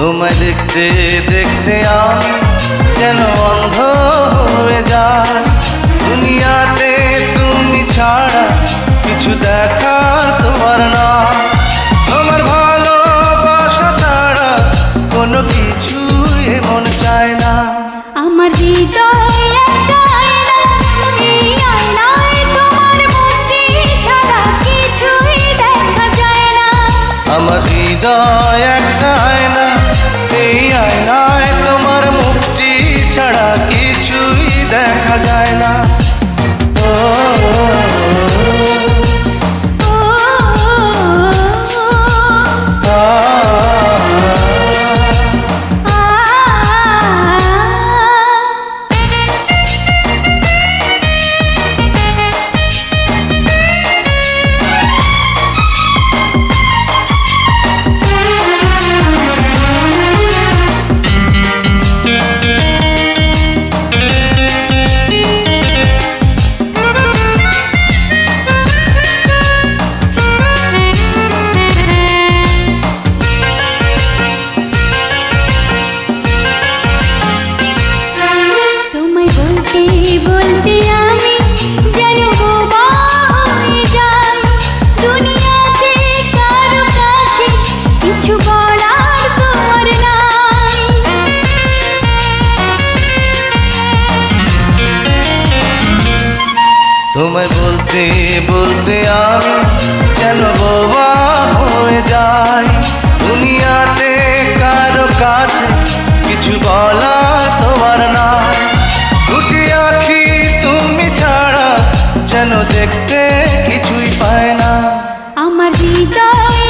তোমায় দেখতে দেখতে আমি যেন অন্ধ হয়ে যায়। দুনিয়াতে তুমি ছাড়া কিছু দেখার তোমার না। তোমার ভালো ভালোবাসা ছাড়া কোনো কিছু এমন চায় না। আমার হৃদয়ে আমার হৃদয় একটা আয়না কিছুই দেখা যায় না। তোমায় বলতে বলতে আমি যেন বোবা হয়ে যাই। দুনিয়াতে কারও কাছে কিছু বলা তোমার না দুটি আখি তুমি ছাড়া যেন দেখতে কিছুই পায় না। আমার হৃদয়ে